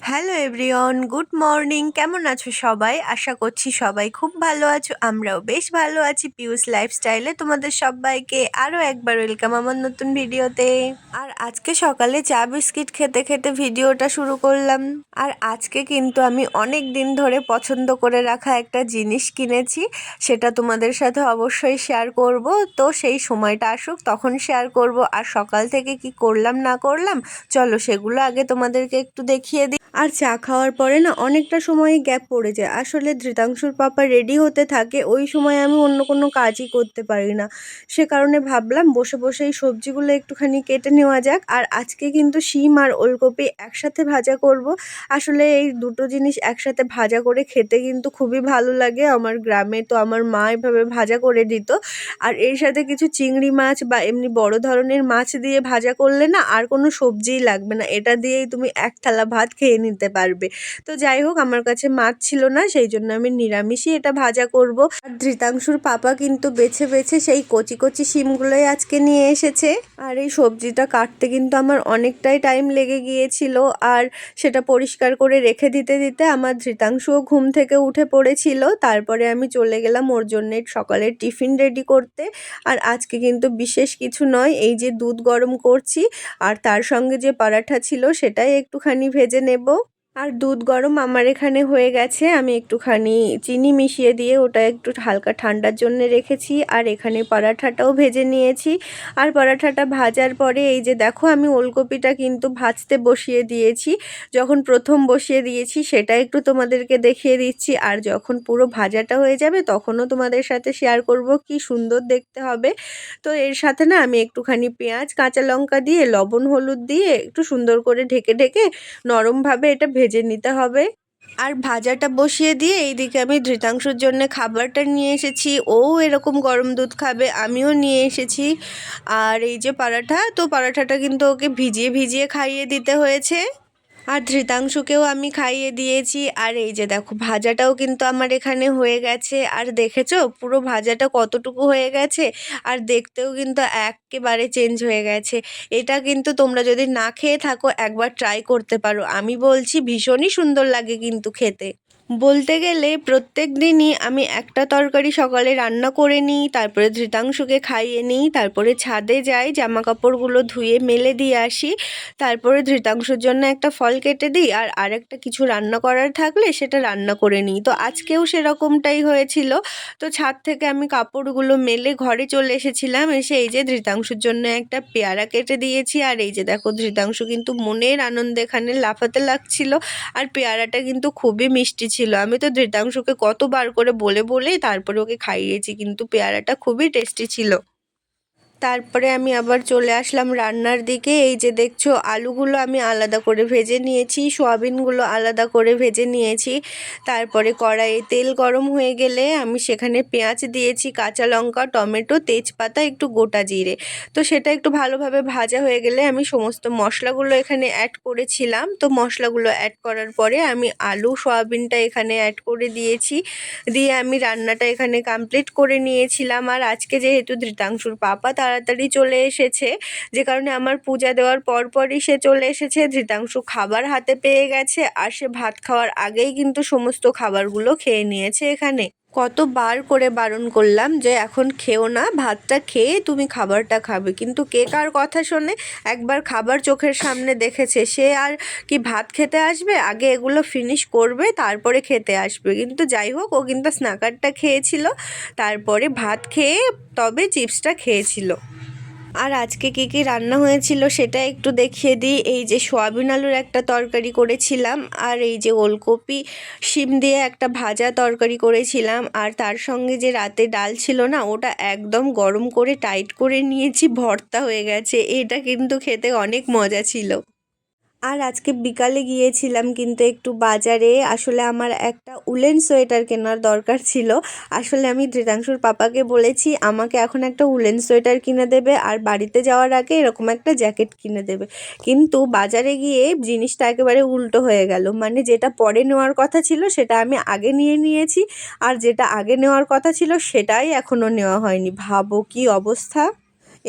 Hello everyone good morning কেমন আছো সবাই? আশা করছি সবাই খুব ভালো আছো। আমরাও বেশ ভালো আছি পিউস লাইফস্টাইলে তোমাদের সবাইকে আরও একবার ওয়েলকাম আমার নতুন ভিডিওতে আর আজকে সকালে চা বিস্কিট খেতে খেতে ভিডিওটা শুরু করলাম। আর আজকে কিন্তু আমি অনেক দিন ধরে পছন্দ করে রাখা একটা জিনিস কিনেছি। সেটা তোমাদের সাথে অবশ্যই শেয়ার করব। তো সেই সময়টা আসুক, তখন শেয়ার করব। আর সকাল থেকে কি করলাম, না করলাম, চলো সেগুলো আগে তোমাদেরকে একটু দেখিয়ে দিই। আর চা খাওয়ার পরে না অনেকটা সময় গ্যাপ পড়ে যায়। আসলে ধৃতাংশুর পাপা রেডি হতে থাকে, ওই সময় আমি অন্য কোনো কাজই করতে পারি না। সে কারণে ভাবলাম বসে বসে এই সবজিগুলো একটুখানি কেটে নেওয়া যাক, আর আজকে কিন্তু শিম আর ওলকপি একসাথে ভাজা করব। আসলে এই দুটো জিনিস একসাথে ভাজা করে খেতে কিন্তু খুবই ভালো লাগে। আমার গ্রামে তো আমার মা এভাবে ভাজা করে দিত। আর এর সাথে কিছু চিংড়ি মাছ বা এমনি বড় ধরনের মাছ দিয়ে ভাজা করলে না আর কোনো সবজিই লাগবে না। এটা দিয়েই তুমি এক থালা ভাত খেয়ে নিতে পারবে। তো যাই হোক, আমার কাছে মাছ ছিল না সেই জন্য আমি নিরামিষই এটা ভাজা করব। আর ধৃতাংশুর পাপা কিন্তু বেছে বেছে সেই কচি কচি শিমগুলোই আজকে নিয়ে এসেছে। আর এই সবজিটা কাটতে কিন্তু আমার অনেকটাই টাইম লেগে গিয়েছিল। আর সেটা পরিষ্কার করে রেখে দিতে দিতে আমার ধৃতাংশুও ঘুম থেকে উঠে পড়েছিল। তারপরে আমি চলে গেলাম ওর জন্য সকালের টিফিন রেডি করতে। আর আজকে কিন্তু বিশেষ কিছু নয়, এই যে দুধ গরম করছি। আর তার সঙ্গে যে পরাঠা ছিল সেটাই একটুখানি ভেজে নেব। আর দুধ গরম আমার এখানে হয়ে গেছে। আমি একটুখানি চিনি মিশিয়ে দিয়ে ওটা একটু হালকা ঠান্ডার জন্য রেখেছি। আর এখানে পরাঠাটাও ভেজে নিয়েছি। আর পরাঠাটা ভাজার পরে এই যে দেখো আমি ওলকপিটা কিন্তু ভাজতে বসিয়ে দিয়েছি। যখন প্রথম বসিয়ে দিয়েছি সেটা একটু তোমাদেরকে দেখিয়ে দিচ্ছি। আর যখন পুরো ভাজাটা হয়ে যাবে তখনও তোমাদের সাথে শেয়ার করব কি সুন্দর দেখতে হবে। তো এর সাথে না আমি একটুখানি পেঁয়াজ, কাঁচা লঙ্কা দিয়ে, লবণ, হলুদ দিয়ে একটু সুন্দর করে ঢেকে ঢেকে নরমভাবে এটা ভেজে নিতে হবে। আর ভাজাটা বসিয়ে দিয়ে এইদিকে আমি ধৃতাংশুর জন্য খাবারটা নিয়ে এসেছি। ও এরকম গরম দুধ খাবে, আমিও নিয়ে এসেছি। আর এই যে পরাঠা, তো পরাঠাটা কিন্তু ওকে ভিজিয়ে ভিজিয়ে খাইয়ে দিতে হয়েছে। আর ধৃতাংশুকেও আমি খাইয়ে দিয়েছি। আর এই যে দেখো, ভাজাটাও কিন্তু আমার এখানে হয়ে গেছে। আর দেখেছ, পুরো ভাজাটা কতটুকু হয়ে গেছে? আর দেখতেও কিন্তু একেবারে চেঞ্জ হয়ে গেছে। এটা কিন্তু তোমরা যদি না খেয়ে থাকো, একবার ট্রাই করতে পারো। আমি বলছি, ভীষণই সুন্দর লাগে কিন্তু খেতে। বলতে গেলে প্রত্যেক দিনই আমি একটা তরকারি সকালে রান্না করে নিই, তারপরে ধৃতাংশুকে খাইয়ে নিই, তারপরে ছাদে যাই জামা কাপড়গুলো ধুয়ে মেলে দিয়ে আসি, তারপরে ধৃতাংশুর জন্য একটা ফল কেটে দিই, আর আরেকটা কিছু রান্না করার থাকলে সেটা রান্না করে নিই। তো আজকেও সেরকমটাই হয়েছিল। তো ছাদ থেকে আমি কাপড়গুলো মেলে ঘরে চলে এসেছিলাম, এসে এই যে ধৃতাংশুর জন্য একটা পেয়ারা কেটে দিয়েছি, আর এই যে দেখো ধৃতাংশু কিন্তু মনের আনন্দে এখানে লাফাতে লাগছিল, আর পেয়ারাটা কিন্তু খুবই মিষ্টি ছিল। আমি তো ধৃতাংশুকে কতবার করে বলে বলেই তারপরে ওকে খাইয়েছি, কিন্তু পেয়ারাটা খুবই টেস্টি ছিল। তারপরে আমি আবার চলে আসলাম রান্নার দিকে। এই যে দেখছ, আলুগুলো আমি আলাদা করে ভেজে নিয়েছি, সোয়াবিনগুলো আলাদা করে ভেজে নিয়েছি। তারপরে কড়াইয়ে তেল গরম হয়ে গেলে আমি সেখানে পেঁয়াজ দিয়েছি, কাঁচা লঙ্কা, টমেটো, তেজপাতা, একটু গোটা জিরে। তো সেটা একটু ভালোভাবে ভাজা হয়ে গেলে আমি সমস্ত মশলাগুলো এখানে অ্যাড করেছিলাম। তো মশলাগুলো অ্যাড করার পরে আমি আলু, সোয়াবিনটা এখানে অ্যাড করে দিয়েছি। দিয়ে আমি রান্নাটা এখানে কমপ্লিট করে নিয়েছিলাম। আর আজকে যেহেতু ধৃতাংশুর পাপা, তার তাড়াতাড়ি চলে এসেছে। যে কারণে আমার পূজা দেওয়ার পরপরই সে চলে এসেছে। ধৃতাংশু খাবার হাতে পেয়ে গেছে আর সে ভাত খাওয়ার আগেই কিন্তু সমস্ত খাবারগুলো খেয়ে নিয়েছে এখানে। কতবার করে বারণ করলাম যে এখন খেও না, ভাতটা খেয়ে তুমি খাবারটা খাবে। কিন্তু কে কার কথা শোনে? একবার খাবার চোখের সামনে দেখেছে সে আর কি ভাত খেতে আসবে? আগে এগুলো ফিনিশ করবে, তারপরে খেতে আসবে। কিন্তু যাই হোক, ও কিন্তু স্ন্যাকারটা খেয়েছিল, তারপরে ভাত খেয়ে তবে চিপসটা খেয়েছিল। আর আজকে কী কী রান্না হয়েছিল সেটা একটু দেখিয়ে দিই। এই যে সোয়াবিন আলুর একটা তরকারি করেছিলাম আর এই যে ওলকপি, শিম দিয়ে একটা ভাজা তরকারি করেছিলাম। আর তার সঙ্গে যে রাতে ডাল ছিল না, ওটা একদম গরম করে টাইট করে নিয়েছি, ভর্তা হয়ে গেছে। এটা কিন্তু খেতে অনেক মজা ছিল। আর আজকে বিকালে গিয়েছিলাম কিন্তু একটু বাজারে। আসলে আমার একটা উলেন সোয়েটার কেনার দরকার ছিল। আসলে আমি ধৃতাংশুর পাপাকে বলেছি, আমাকে এখন একটা উলেন সোয়েটার কিনে দেবে আর বাড়িতে যাওয়ার আগে এরকম একটা জ্যাকেট কিনে দেবে। কিন্তু বাজারে গিয়ে জিনিসটা একেবারে উল্টো হয়ে গেল। মানে যেটা পরে নেওয়ার কথা ছিল সেটা আমি আগে নিয়ে নিয়েছি, আর যেটা আগে নেওয়ার কথা ছিল সেটাই এখনও নেওয়া হয়নি। ভাবো কি অবস্থা?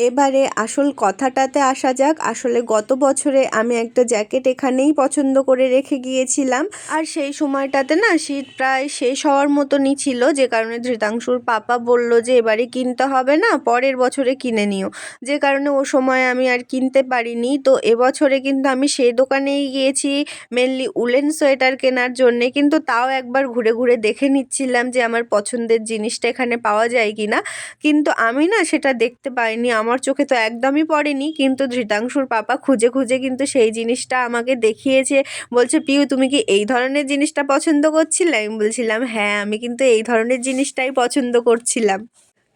এবারে আসল কথাটাতে আসা যাক। আসলে গত বছরে আমি একটা জ্যাকেট এখানেই পছন্দ করে রেখে গিয়েছিলাম। আর সেই সময়টাতে না শীত প্রায় শেষ হওয়ার মতনই ছিল, যে কারণে ধৃতাংশুর পাপা বলল যে, এবারে কিনতে হবে না, পরের বছরে কিনে নিও। যে কারণে ও সময় আমি আর কিনতে পারিনি। তো এবছরে কিন্তু আমি সেই দোকানেই গিয়েছি মেনলি উলেন সোয়েটার কেনার জন্যে। কিন্তু তাও একবার ঘুরে ঘুরে দেখে নিচ্ছিলাম যে, আমার পছন্দের জিনিসটা এখানে পাওয়া যায় কি না কিন্তু আমি না সেটা দেখতে পাইনি। আমার চোখে তো একদমই পড়েনি, কিন্তু ধৃতাংশুর পাপা খুঁজে খুঁজে কিন্তু সেই জিনিসটা আমাকে দেখিয়েছে। বলছে, পিউ, তুমি কি এই ধরনের জিনিসটা পছন্দ করছিলে? আমি বলছিলাম হ্যাঁ আমি কিন্তু এই ধরনের জিনিসটাই পছন্দ করছিলাম।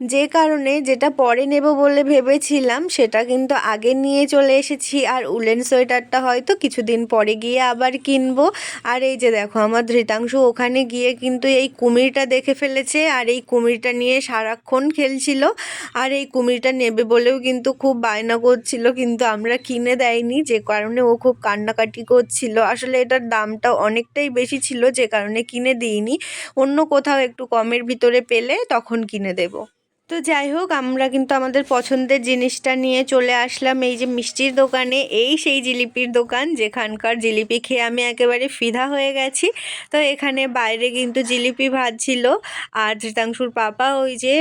যে কারণে যেটা পরে নেব বলে ভেবেছিলাম, সেটা কিন্তু আগে নিয়ে চলে এসেছি। আর উলেন সোয়েটারটা হয়তো কিছুদিন পরে গিয়ে আবার কিনবো। আর এই যে দেখো, আমার ধৃতাংশু ওখানে গিয়ে কিন্তু এই কুমিরটা দেখে ফেলেছে। আর এই কুমিরটা নিয়ে সারাক্ষণ খেলছিল। আর এই কুমিরটা নেবে বলেও কিন্তু খুব বায়না করছিল, কিন্তু আমরা কিনে দেয়নি। যে কারণে ও খুব কান্নাকাটি করছিল। আসলে এটার দামটা অনেকটাই বেশি ছিল, যে কারণে কিনে দিইনি। অন্য কোথাও একটু কমের ভিতরে পেলে তখন কিনে দেবো। তো যাই হোক, আমরা কিন্তু আমাদের পছন্দের জিনিসটা নিয়ে চলে আসলাম এই যে মিষ্টির দোকানে, এই সেই জিলিপির দোকান যেখানকার জিলিপি খেয়ে আমি একেবারে ফিদা হয়ে গেছি। তো এখানে বাইরে কিন্তু জিলিপি ভাজছিল আর ধৃতাংশুর পাপা ওই যে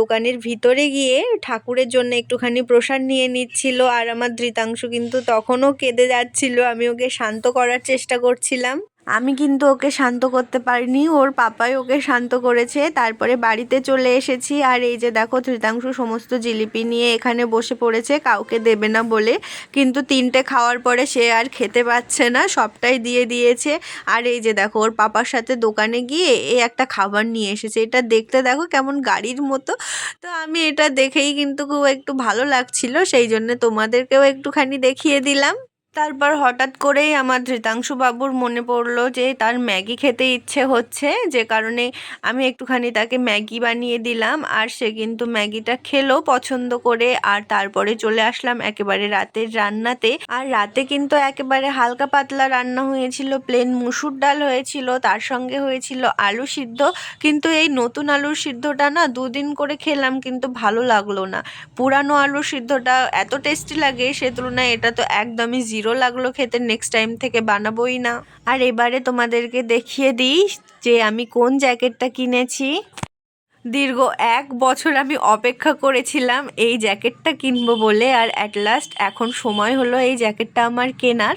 দোকানের ভিতরে গিয়ে ঠাকুরের জন্য একটুখানি প্রসাদ নিয়ে নিচ্ছিল আর আমার ধৃতাংশু কিন্তু তখনও কেঁদে যাচ্ছিল, আমি ওকে শান্ত করার চেষ্টা করছিলাম। আমি কিন্তু ওকে শান্ত করতে পারিনি, ওর পাপাই ওকে শান্ত করেছে, তারপরে বাড়িতে চলে এসেছি। আর এই যে দেখো ধৃতাংশু সমস্ত জিলিপি নিয়ে এখানে বসে পড়েছে, কাউকে দেবে না বলে। কিন্তু তিনটে খাওয়ার পরে সে আর খেতে পাচ্ছে না, সবটাই দিয়ে দিয়েছে। আর এই যে দেখো, ওর পাপার সাথে দোকানে গিয়ে এই একটা খাবার নিয়ে এসেছে। এটা দেখতে দেখো কেমন গাড়ির মতো। তো আমি এটা দেখেই কিন্তু খুব একটু ভালো লাগছিল, সেই জন্য তোমাদেরকেও একটুখানি দেখিয়ে দিলাম। তারপর হঠাৎ করেই আমার ধৃতাংশু বাবুর মনে পড়ল যে তার ম্যাগি খেতে ইচ্ছে হচ্ছে, যে কারণে আমি একটুখানি তাকে ম্যাগি বানিয়ে দিলাম আর সে কিন্তু ম্যাগিটা খেলো পছন্দ করে আর তারপরে চলে আসলাম একেবারে রাতের রান্নাতে। আর রাতে কিন্তু একেবারে হালকা পাতলা রান্না হয়েছিল প্লেন মুসুর ডাল হয়েছিল, তার সঙ্গে হয়েছিল আলু সিদ্ধ। কিন্তু এই নতুন আলুর সিদ্ধটা না দুদিন করে খেলাম কিন্তু ভালো লাগল না। পুরানো আলুর সিদ্ধটা এত টেস্টি লাগে, সে তুলনায় এটা তো একদমই জিরো লাগল খেতে নেক্সট টাইম থেকে বানাবোই না। আর এবারে তোমাদেরকে দেখিয়ে দিই যে আমি কোন জ্যাকেটটা কিনেছি। দীর্ঘ এক বছর আমি অপেক্ষা করেছিলাম এই জ্যাকেটটা কিনবো বলে, আর অ্যাট লাস্ট এখন সময় হলো এই জ্যাকেটটা আমার কেনার।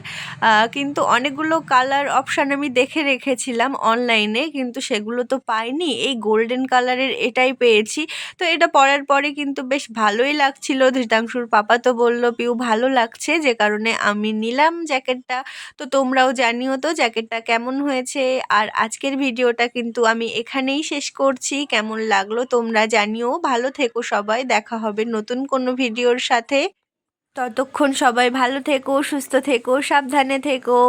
কিন্তু অনেকগুলো কালার অপশান আমি দেখে রেখেছিলাম অনলাইনে কিন্তু সেগুলো তো পাইনি। এই গোল্ডেন কালারের এটাই পেয়েছি। তো এটা পরার পরে কিন্তু বেশ ভালোই লাগছিল। ধৃতাংশুর পাপা তো বলল, পিউ, ভালো লাগছে, যে কারণে আমি নিলাম জ্যাকেটটা। তো তোমরাও জানিও তো জ্যাকেটটা কেমন হয়েছে। আর আজকের ভিডিওটা কিন্তু আমি এখানেই শেষ করছি। কেমন লাগল। তোমরা জানিও। ভালো থেকো সবাই। দেখা হবে নতুন কোনো ভিডিওর সাথে। ততক্ষণ সবাই ভালো থেকো, সুস্থ থেকো, সাবধানে থেকো।